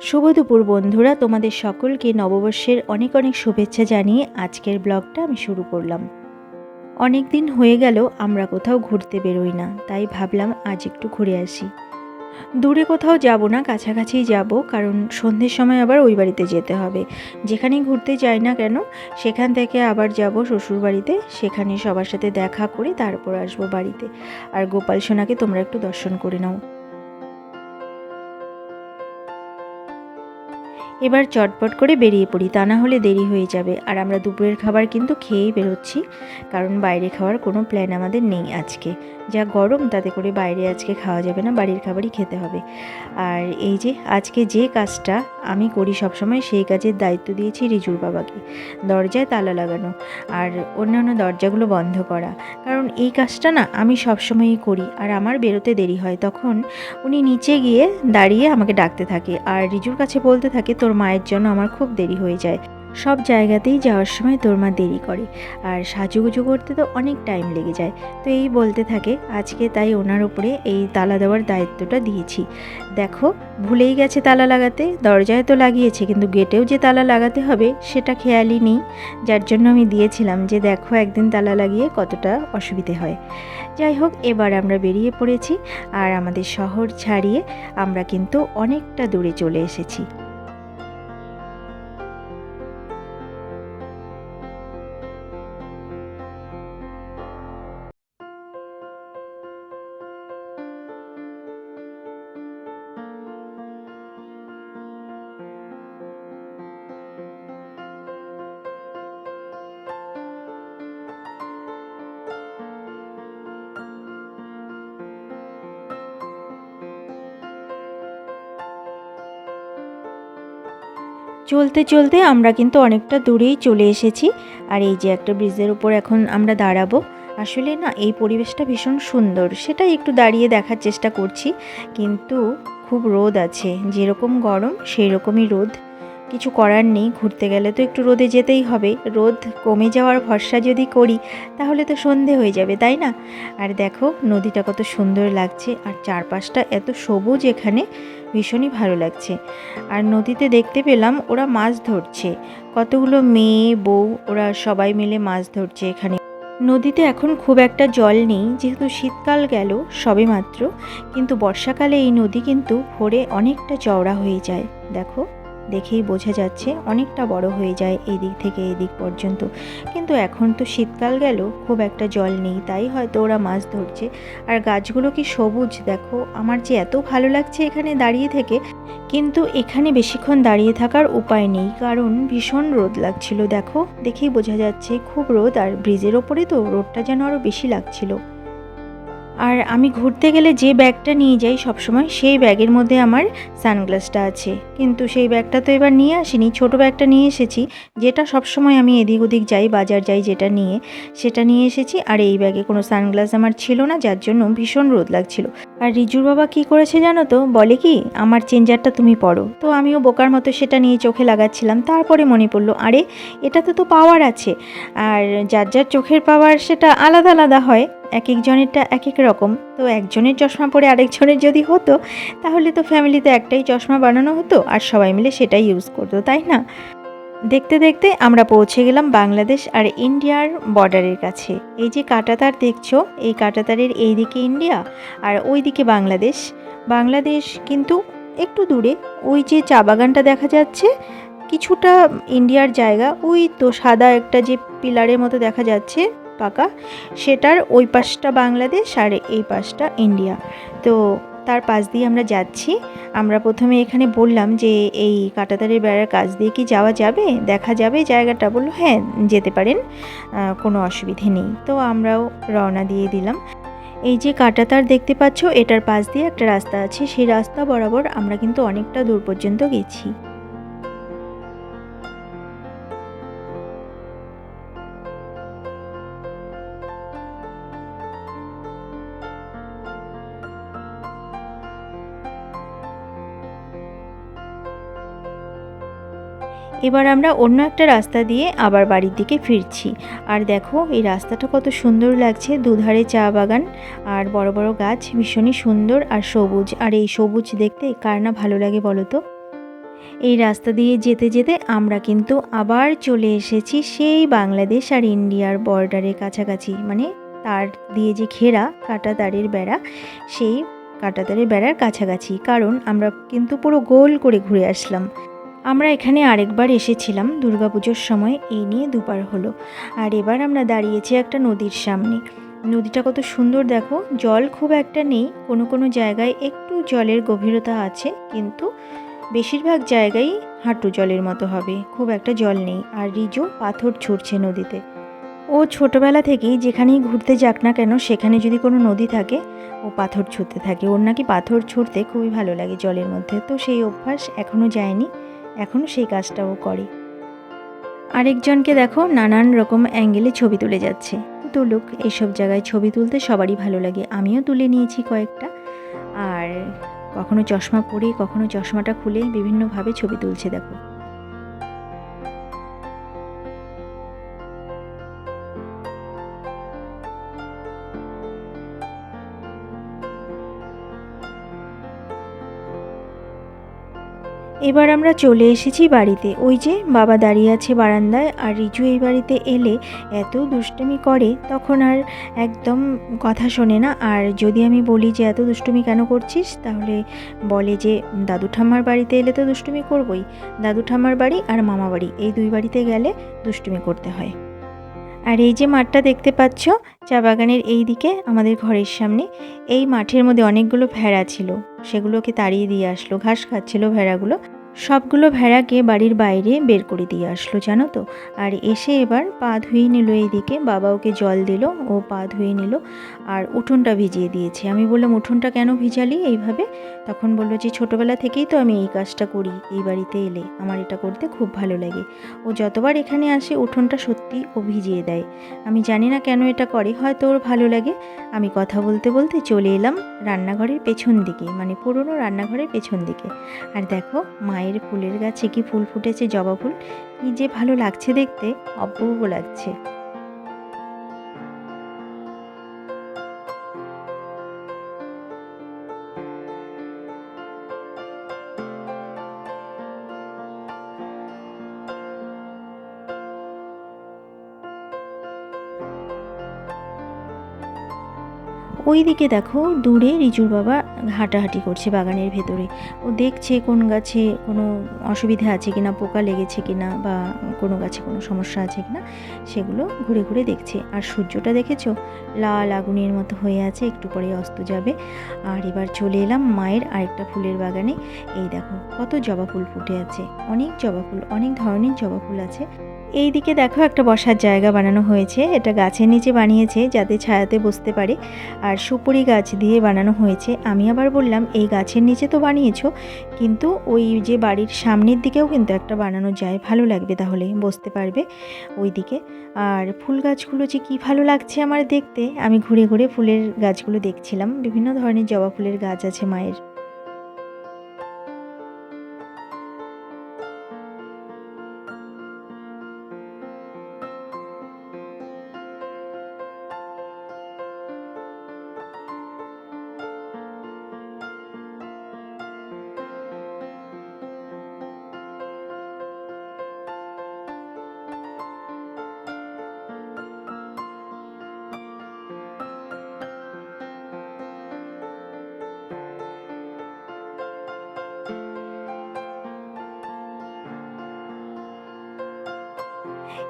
শুভ দুপুর বন্ধুরা, তোমাদের সকলকে নববর্ষের অনেক অনেক শুভেচ্ছা জানিয়ে আজকের ব্লগটা আমি শুরু করলাম। অনেক দিন হয়ে গেল, আমরা কোথাও ঘুরতে বেরোই না, তাই ভাবলাম আজ একটু ঘুরে আসি। দূরে কোথাও যাব না, কাছাকাছি যাব, কারণ সন্ধ্যের সময় আবার ওই বাড়িতে যেতে হবে। যেখানেই ঘুরতে যাই না কেন, সেখান থেকে আবার যাব শ্বশুর বাড়িতে সেখানে সবার সাথে দেখা করে তারপর আসব বাড়িতে। আর গোপাল সোনাকে তোমরা একটু দর্শন করে নাও। এবার চটপট করে বেরিয়ে পড়ি, তা না হলে দেরি হয়ে যাবে। আর আমরা দুপুরের খাবার কিন্তু খেয়েই বেরোচ্ছি, কারণ বাইরে খাওয়ার কোনো প্ল্যান আমাদের নেই আজকে। যা গরম, তাতে করে বাইরে আজকে খাওয়া যাবে না, বাড়ির খাবারই খেতে হবে। আর এই যে, আজকে যে কাজটা আমি করি সবসময়, সেই কাজের দায়িত্ব দিয়েছি রিজুর বাবাকে। দরজায় তালা লাগানো আর অন্যান্য দরজাগুলো বন্ধ করা। কারণ এই কাজটা না আমি সবসময়ই করি, আর আমার বেরোতে দেরি হয়। তখন উনি নিচে গিয়ে দাঁড়িয়ে আমাকে ডাকতে থাকে, আর রিজুর কাছে বলতে থাকে তোর মায়ের জন্য আমার খুব দেরি হয়ে যায়। সব জায়গাতেই যাওয়ার সময় তোর মা দেরি করে। আর সাজুগুজু করতে তো অনেক টাইম লেগে যায়। তো এই বলতে থাকে, আজকে তাই ওনার উপরে এই তালা দেওয়ার দায়িত্বটা দিয়েছি। দেখো, ভুলেই গেছে তালা লাগাতে। দরজায় তো লাগিয়েছে, কিন্তু গেটেও যে তালা লাগাতে হবে, সেটা খেয়ালই নেই। যার জন্য আমি দিয়েছিলাম যে, দেখো, একদিন তালা লাগিয়ে কতটা অসুবিধে হয়। যাই হোক, এবার আমরা বেরিয়ে পড়েছি। আর আমাদের শহর ছাড়িয়ে আমরা কিন্তু অনেকটা দূরে চলে এসেছি। চলতে চলতে আমরা কিন্তু অনেকটা দূরেই চলে এসেছি। আর এই যে একটা ব্রিজের উপর এখন আমরা দাঁড়াবো। আসলে না, এই পরিবেশটা ভীষণ সুন্দর। সেটাই একটু দাঁড়িয়ে দেখার চেষ্টা করছি। কিন্তু খুব রোদ আছে। যেরকম গরম সেই রকমই রোদ। কিছু করার নেই, ঘুরতে গেলে তো একটু রোদে যেতেই হবে। রোদ কমে যাওয়ার ভরসা যদি করি, তাহলে তো সন্ধে হয়ে যাবে, তাই না? আর দেখো, নদীটা কত সুন্দর লাগছে, আর চারপাশটা এত সবুজ এখানে, ভীষণই ভালো লাগছে। আর নদীতে দেখতে পেলাম, ওরা মাছ ধরছে। কতগুলো মেয়ে, বউ, ওরা সবাই মিলে মাছ ধরছে এখানে। নদীতে এখন খুব একটা জল নেই, যেহেতু শীতকাল গেল সবে মাত্র কিন্তু বর্ষাকালে এই নদী কিন্তু ভরে অনেকটা চওড়া হয়ে যায়। দেখো দেখেই বোঝা যাচ্ছে অনেকটা বড় হয়ে যায় এই দিক থেকে এই দিক পর্যন্ত। কিন্তু এখন তো শীতকাল গেল, খুব একটা জল নেই, তাই হয়তো ওরা মাছ ধরছে। আর গাছগুলো কি সবুজ? দেখো, আমার যে এত ভালো লাগছে এখানে দাঁড়িয়ে থেকে। কিন্তু এখানে বেশিক্ষণ দাঁড়িয়ে থাকার উপায় নেই, কারণ ভীষণ রোদ লাগছিল, দেখো। দেখেই বোঝা যাচ্ছে খুব রোদ, আর ব্রিজের ওপরে তো রোদটা যেন আরও বেশি লাগছিল। আর আমি ঘুরতে গেলে যে ব্যাগটা নিয়ে যাই সবসময় সেই ব্যাগের মধ্যে আমার সানগ্লাসটা আছে। কিন্তু সেই ব্যাগটা তো এবার নিয়ে আসিনি, ছোট ব্যাগটা নিয়ে এসেছি, যেটা সবসময় আমি এদিক ওদিক যাই, বাজার যাই যেটা নিয়ে, সেটা নিয়ে এসেছি। আর এই ব্যাগে কোনো সানগ্লাস আমার ছিল না, যার জন্য ভীষণ রোদ লাগছিল। আর রিজুর বাবা কি করেছে জানো তো? বলে কি, আমার চেঞ্জারটা তুমি পড়ো তো আমিও বোকার মতো সেটা নিয়ে চোখে লাগাচ্ছিলাম। তারপরে মনে পড়ল, আরে, এটাতে তো পাওয়ার আছে। আর যার যার চোখের পাওয়ার সেটা আলাদা আলাদা হয়। এক একজনেরটা এক এক রকম। তো একজনের চশমা পরে আরেকজনের যদি হতো, তাহলে তো ফ্যামিলিতে একটাই চশমা বানানো হতো আর সবাই মিলে সেটাই ইউজ করতো, তাই না? দেখতে দেখতে আমরা পৌঁছে গেলাম বাংলাদেশ আর ইন্ডিয়ার বর্ডারের কাছে। এই যে কাটাতার দেখছ, এই কাটাতারের এই দিকে ইন্ডিয়া আর ওই দিকে বাংলাদেশ। বাংলাদেশ কিন্তু একটু দূরে। ওই যে চা বাগানটা দেখা যাচ্ছে, কিছুটা ইন্ডিয়ার জায়গা। ওই তো সাদা একটা যে পিলারের মতো দেখা যাচ্ছে। পাকা, সেটার ওই পাশটা বাংলাদেশ আর এই পাশটা ইন্ডিয়া। তো তার পাশ দিয়ে আমরা যাচ্ছি। আমরা প্রথমে এখানে বললাম যে এই কাটাতারের বেড়ার কাজ দিয়ে কি যাওয়া যাবে? দেখা যাবে, জায়গাটা বলল হ্যাঁ যেতে পারেন। কোনো অসুবিধে নেই। তো আমরাও রওনা দিয়ে দিলাম। এই যে কাটাতার দেখতে পাচ্ছ, এটার পাশ দিয়ে একটা রাস্তা আছে। সেই রাস্তা বরাবর আমরা কিন্তু অনেকটা দূর পর্যন্ত গেছি। এবার আমরা অন্য একটা রাস্তা দিয়ে আবার বাড়ির দিকে ফিরছি। আর দেখো, এই রাস্তাটা কত সুন্দর লাগছে। দুধারে চা বাগান আর বড় বড় গাছ ভীষণই সুন্দর আর সবুজ। আর এই সবুজ দেখতে কার না ভালো লাগে বলো তো? এই রাস্তা দিয়ে যেতে যেতে আমরা কিন্তু আবার চলে এসেছি সেই বাংলাদেশ আর ইন্ডিয়ার বর্ডারের কাছাকাছি। মানে তার দিয়ে যে ঘেরা কাটা তারের বেড়া, সেই কাটা তারের বেড়ার কাছাকাছি। কারণ আমরা কিন্তু পুরো গোল করে ঘুরে আসলাম। আমরা এখানে আরেকবার এসেছিলাম, দুর্গাপুজোর সময়। এই নিয়ে দুবার হলো। আর এবার আমরা দাঁড়িয়েছি একটা নদীর সামনে। নদীটা কত সুন্দর দেখো। জল খুব একটা নেই। কোনো কোনো জায়গায় একটু জলের গভীরতা আছে, কিন্তু বেশিরভাগ জায়গায় হাঁটু জলের মতো হবে। খুব একটা জল নেই। আর রিজু পাথর ছুটছে নদীতে। ও ছোটবেলা থেকেই যেখানেই ঘুরতে যাক না কেন, সেখানে যদি কোনো নদী থাকে, ও পাথর ছুঁড়তে থাকে। ওর নাকি পাথর ছুঁড়তে খুবই ভালো লাগে জলের মধ্যে। তো সেই অভ্যাস এখনও যায়নি। এখনও সেই কাজটাও করে। আরেকজনকে দেখো নানান রকম অ্যাঙ্গেলে ছবি তুলে যাচ্ছে। তুলুক এইসব জায়গায় ছবি তুলতে সবারই ভালো লাগে। আমিও তুলে নিয়েছি কয়েকটা। আর কখনো চশমা পরে, কখনো চশমাটা খুলে বিভিন্নভাবে ছবি তুলছে, দেখো। এবার আমরা চলে এসেছি বাড়িতে। ওই যে বাবা দাঁড়িয়ে আছে বারান্দায় আর রিজু এই বাড়িতে এলে এত দুষ্টুমি করে, তখন আর একদম কথা শোনে না। আর যদি আমি বলি যে, এত দুষ্টুমি কেন করছিস? তাহলে বলে যে, দাদু ঠাম্মার বাড়িতে এলে তো দুষ্টুমি করবই। দাদু ঠাম্মার বাড়ি আর মামা বাড়ি, এই দুই বাড়িতে গেলে দুষ্টুমি করতে হয়। আর এই যে মাঠটা দেখতে পাচ্ছ, চা বাগানের এই দিকে আমাদের ঘরের সামনে, এই মাঠের মধ্যে অনেকগুলো ভেড়া ছিল। সেগুলোকে তাড়িয়ে দিয়ে আসলো, ঘাস খাচ্ছিল ভেড়াগুলো। সবগুলো ভেড়াকে বাড়ির বাইরে বের করে দিয়ে আসলো, জানো তো? আর এসে এবার পা ধুয়ে নিল এইদিকে। বাবা ওকে জল দিল, ও পা ধুয়ে নিল আর উঠোনটা ভিজিয়ে দিয়েছে। আমি বললাম, উঠোনটা কেন ভিজালি এইভাবে? তখন বলল যে, ছোটোবেলা থেকেই তো আমি এই কাজটা করি, এই বাড়িতে এলে আমার এটা করতে খুব ভালো লাগে। ও যতবার এখানে আসে, উঠোনটা সত্যি ও ভিজিয়ে দেয়। আমি জানি না কেন এটা করে, হয়তো ওর ভালো লাগে। আমি কথা বলতে বলতে চলে এলাম রান্নাঘরের পেছন দিকে মানে পুরনো রান্নাঘরের পেছন দিকে। আর দেখো, মায়ের ফুলের গাছে কি ফুল ফুটেছে জবা ফুল? কি যে ভালো লাগছে দেখতে অপূর্ব লাগছে। ওই দিকে দেখো, দূরে রিজুর বাবা হাঁটাহাঁটি করছে বাগানের ভেতরে। ও দেখছে কোন গাছে কোনো অসুবিধা আছে কিনা, পোকা লেগেছে কিনা বা কোনো গাছে কোনো সমস্যা আছে কিনা, সেগুলো ঘুরে ঘুরে দেখছে। আর সূর্যটা দেখেছ? লাল আগুনের মতো হয়ে আছে, একটু পরে অস্ত যাবে। আর এবার চলে এলাম মায়ের আরেকটা ফুলের বাগানে। এই দেখো, কত জবা ফুল ফুটে আছে। অনেক জবা ফুল, অনেক ধরনের জবা ফুল আছে। এই দিকে দেখো একটা বসার জায়গা বানানো হয়েছে। এটা গাছের নিচে বানিয়েছে যাতে ছায়াতে বসতে পারে। আর সুপুরি গাছ দিয়ে বানানো হয়েছে। আমি আবার বললাম, এই গাছের নিচে তো বানিয়েছো, কিন্তু ওই যে বাড়ির সামনের দিকেও কিন্তু একটা বানানো যায়। ভালো লাগবে তাহলে, বসতে পারবে ওই দিকে আর ফুল গাছগুলো যে কী ভালো লাগছে আমার দেখতে, আমি ঘুরে ঘুরে ফুলের গাছগুলো দেখছিলাম। বিভিন্ন ধরনের জবা ফুলের গাছ আছে মায়ের।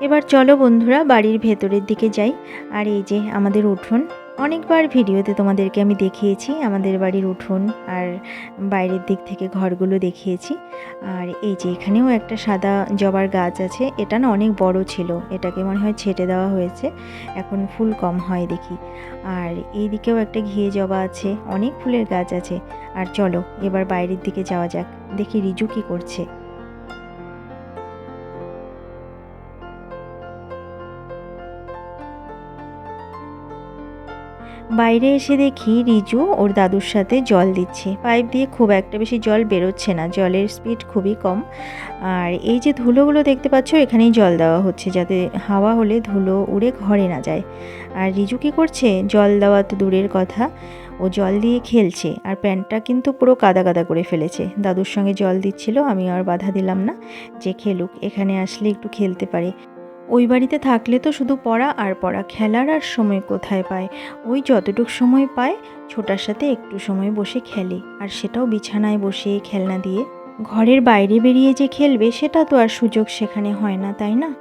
এবার চলো বন্ধুরা, বাড়ির ভেতরের দিকে যাই। আর এই যে আমাদের উঠোন, অনেকবার ভিডিওতে তোমাদেরকে আমি দেখিয়েছি আমাদের বাড়ির উঠোন আর বাইরের দিক থেকে ঘরগুলো দেখিয়েছি। আর এই যে এখানেও একটা সাদা জবার গাছ আছে, এটা না অনেক বড় ছিল, এটাকে মনে হয় ছেটে দেওয়া হয়েছে, এখন ফুল কম হয় দেখি। আর এই দিকেও একটা ঘিয়ে জবা আছে, অনেক ফুলের গাছ আছে। আর চলো, এবার বাইরের দিকে যাওয়া যাক, দেখি রিজু কী করছে। বাইরে এসে দেখি রিজু ওর দাদুর সাথে জল দিচ্ছে। পাইপ দিয়ে খুব একটা বেশি জল বেরোচ্ছে না, জলের স্পিড খুবই কম। আর এই যে ধুলোগুলো দেখতে পাচ্ছ, এখানেই জল দেওয়া হচ্ছে যাতে হাওয়া হলে ধুলো উড়ে ঘরে না যায়। আর রিজু কী করছে? জল দেওয়া তো দূরের কথা। ও জল দিয়ে খেলছে আর প্যান্টটা কিন্তু পুরো কাদা কাদা করে ফেলেছে। দাদুর সঙ্গে জল দিচ্ছিল, আমি আর বাধা দিলাম না। যে খেলুক, এখানে আসলে একটু খেলতে পারে। ওই বাড়িতে থাকলে তো শুধু পড়া আর পড়া খেলার আর সময় কোথায় পায়? ওই যতটুক সময় পায়, ছোটার সাথে একটু সময় বসে খেলে। আর সেটাও বিছানায় বসে খেলনা দিয়ে। ঘরের বাইরে বেরিয়ে যে খেলবে, সেটা তো আর সুযোগ সেখানে হয় না, তাই না?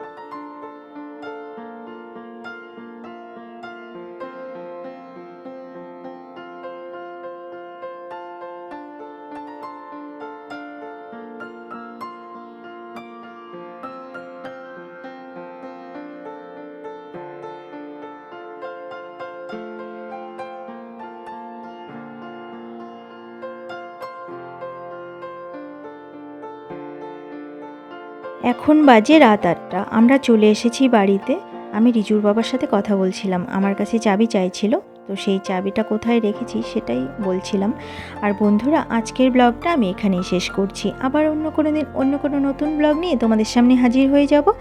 এখন বাজে রাত আটটা। আমরা চলে এসেছি বাড়িতে। আমি রিজুর বাবার সাথে কথা বলছিলাম। আমার কাছে চাবি চাইছিল, তো সেই চাবিটা কোথায় রেখেছি সেটাই বলছিলাম। আর বন্ধুরা, আজকের ব্লগটা আমি এখানেই শেষ করছি। আবার অন্য কোনো দিন, অন্য কোনো নতুন ব্লগ নিয়ে তোমাদের সামনে হাজির হয়ে যাব।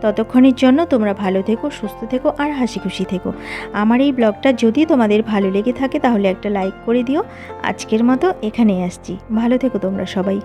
ততক্ষণের জন্য তোমরা ভালো থেকো, সুস্থ থেকো আর হাসি খুশি থেকো। আমার এই ব্লগটা যদি তোমাদের ভালো লেগে থাকে তাহলে একটা লাইক করে দিও। আজকের মতো এখানেই আসছি। ভালো থেকো তোমরা সবাই।